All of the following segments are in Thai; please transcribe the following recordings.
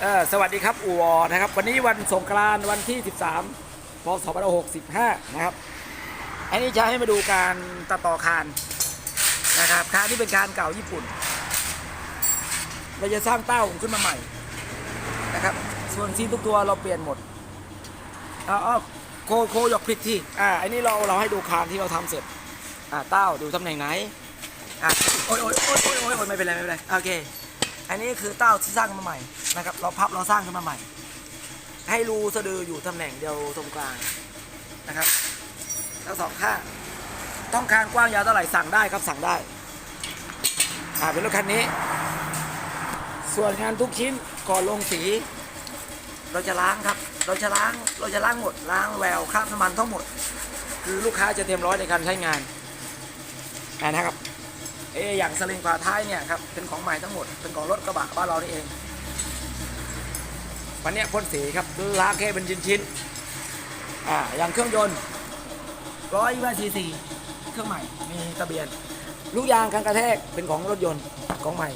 เออสวัสดีครับอูวอนะครับ วันนี้วันสงกรานต์วันที่ 13พศ2565 นะครับ อันนี้จะให้มาดูการตัดต่อคานนะครับคานที่เป็นคานเก่าญี่ปุ่น เราจะสร้างเต้าขึ้นมาใหม่นะครับ ส่วนซีนทุกตัวเราเปลี่ยนหมดเอาเอาโคโคหยกพลิกที่อ่าอันนี้เราเราให้ดูคานที่เราทำเสร็จอ่าเต้าดูตำแหน่งไหนอะโอ้ยโอ้ยโอ้ยโอ้ยโอ้ยโอ้ยไม่เป็นไรไม่เป็นไรโอเค อันนี้คือเต้าที่สร้างขึ้นมาใหม่นะครับ เราพับเราสร้างขึ้นมาใหม่ ให้รูสะดืออยู่ตำแหน่งเดียวตรงกลางนะครับทั้งสองข้างต้องคานกว้างยาวเท่าไหร่สั่งได้ครับสั่งได้อ่าเป็นรถคันนี้ ส่วนงานทุกชิ้นก่อนลงสี เราจะล้างครับ เราจะล้างเราจะล้างหมดล้างแววคราบน้ำมันทั้งหมด คือลูกค้าจะเต็มร้อยในการใช้งานอ่านะครับ เออย่างสลิงฝาท้ายเนี่ยครับเป็นของใหม่ทั้งหมดเป็นของรถกระบะบ้านเรานี่เองวันนี้พ่นสีครับล้างแค่เป็นชิ้นชิ้นๆอ่าอย่างเครื่องยนต์ร้อยยี่สิบซีซีเครื่องใหม่มีทะเบียนลูกยางกันกระแทกเป็นของรถยนต์ของใหม่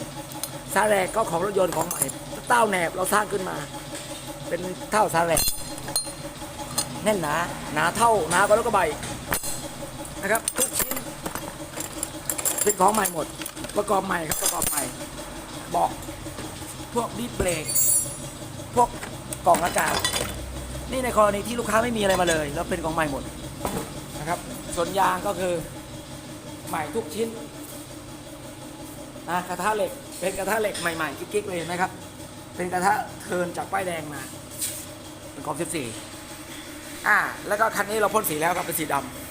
ซาแรกก็ของรถยนต์ของใหม่เต้าแหนบเราสร้างขึ้นมา เป็นเท่าซาแรกแน่นหนาหนาเท่าหนากว่ารถกระบะนะครับทุก เป็นของใหม่หมด ประกอบใหม่ครับประกอบใหม่บอกพวกดิสเบรกพวกกล่องอากาศนี่ในกรณีที่ลูกค้าไม่มีอะไรมาเลย แล้วเป็นของใหม่หมดนะครับส่วนยางก็คือใหม่ทุกชิ้นนะกระทะเหล็กเป็นกระทะเหล็กใหม่ๆกิ๊กๆเลยนะครับ เป็นกระทะเทิร์นจากป้ายแดงมา เป็นของ 14อ่าแล้วก็คันนี้เราพ่นสีแล้วครับเป็นสีดำ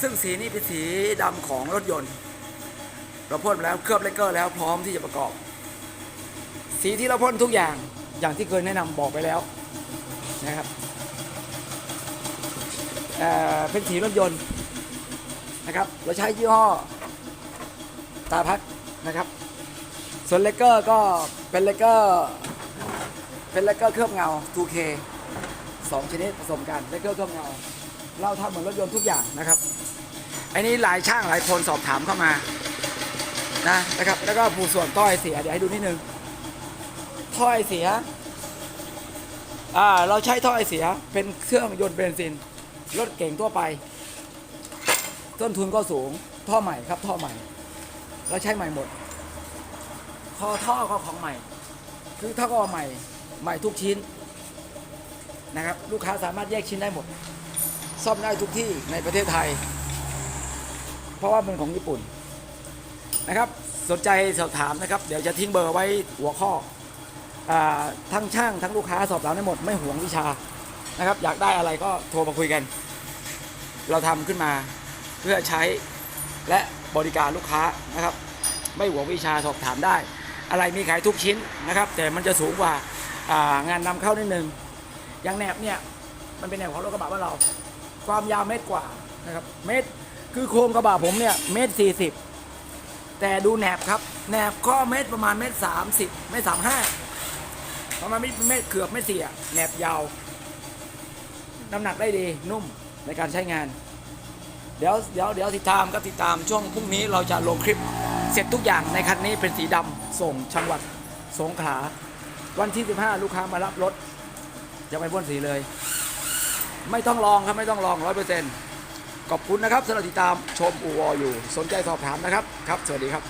ซึ่งสีนี้เป็นสีดำของรถยนต์ เราพ่นแล้วเคลือบเลกเกอร์แล้วพร้อมที่จะประกอบ สีที่เราพ่นทุกอย่างอย่างที่เคยแนะนำบอกไปแล้วนะครับเเป็นสีรถยนต์นะครับเราใช้ยี่ห้อตาพักนะครับส่วนเลกเกอร์ก็เป็นเลกเกอร์เป็นเลกเกอร์เคลือบเงา 2K สองชนิดผสมกันเลกเกอร์เคลือบเงา เราทำเหมือนรถยนต์ทุกอย่างนะครับอันนี้หลายช่างหลายคนสอบถามเข้ามานะนะครับแล้วก็ผู้ส่วนท่อไอเสียเดี๋ยวให้ดูนิดนึงท่อไอเสียอ่าเราใช้ท่อไอเสียเป็นเครื่องยนต์เบนซินรถเก่งทั่วไป ต้นทุนก็สูงท่อใหม่ครับท่อใหม่ เราใช้ใหม่หมด คอท่อก็ของใหม่ คือท่อก็ใหม่ใหม่ทุกชิ้นนะครับ ลูกค้าสามารถแยกชิ้นได้หมด ซ่อมได้ทุกที่ในประเทศไทย เพราะว่าเป็นของญี่ปุ่นนะครับ สนใจสอบถามนะครับ เดี๋ยวจะทิ้งเบอร์ไว้หัวข้ออทั้งช่างทั้งลูกค้าสอบถามได้หมดไม่ห่วงวิชานะครับ อยากได้อะไรก็โทรมาคุยกัน เราทำขึ้นมาเพื่อใช้และบริการลูกค้านะครับ ไม่ห่วงวิชาสอบถามได้ อะไรมีขายทุกชิ้นนะครับ แต่มันจะสูงกว่าางานนำเข้านิดนึงอย่างแหนบเนี่ยมันเป็นแหนบของรถกระบะบ้านเรา ความยาวเมตรกว่านะครับเมตรคือโครงกระบะผมเนี่ยเมตรสี่สิบแต่ดูแหนบครับแหนบก็เมตรประมาณเมตรสามสิบเมตรสามห้าประมาณเมตรเมตรเกือบเมตรสี่อะแหนบยาวน้ำหนักได้ดีนุ่มในการใช้งาน เดี๋ยวเดี๋ยวเดี๋ยวติดตามก็ติดตามช่วงพรุ่งนี้เราจะลงคลิปเสร็จทุกอย่างในคันนี้เป็นสีดำส่งจังหวัดสงขลาวันที่ 15 ลูกค้ามารับรถ จะไปพ่นสีเลย ไม่ต้องลองครับไม่ต้องลองร้อยเปอร์เซ็นต์ขอบคุณนะครับสำหรับติดตามชมอูวออยู่ สนใจสอบถามนะครับ ครับ สวัสดีครับ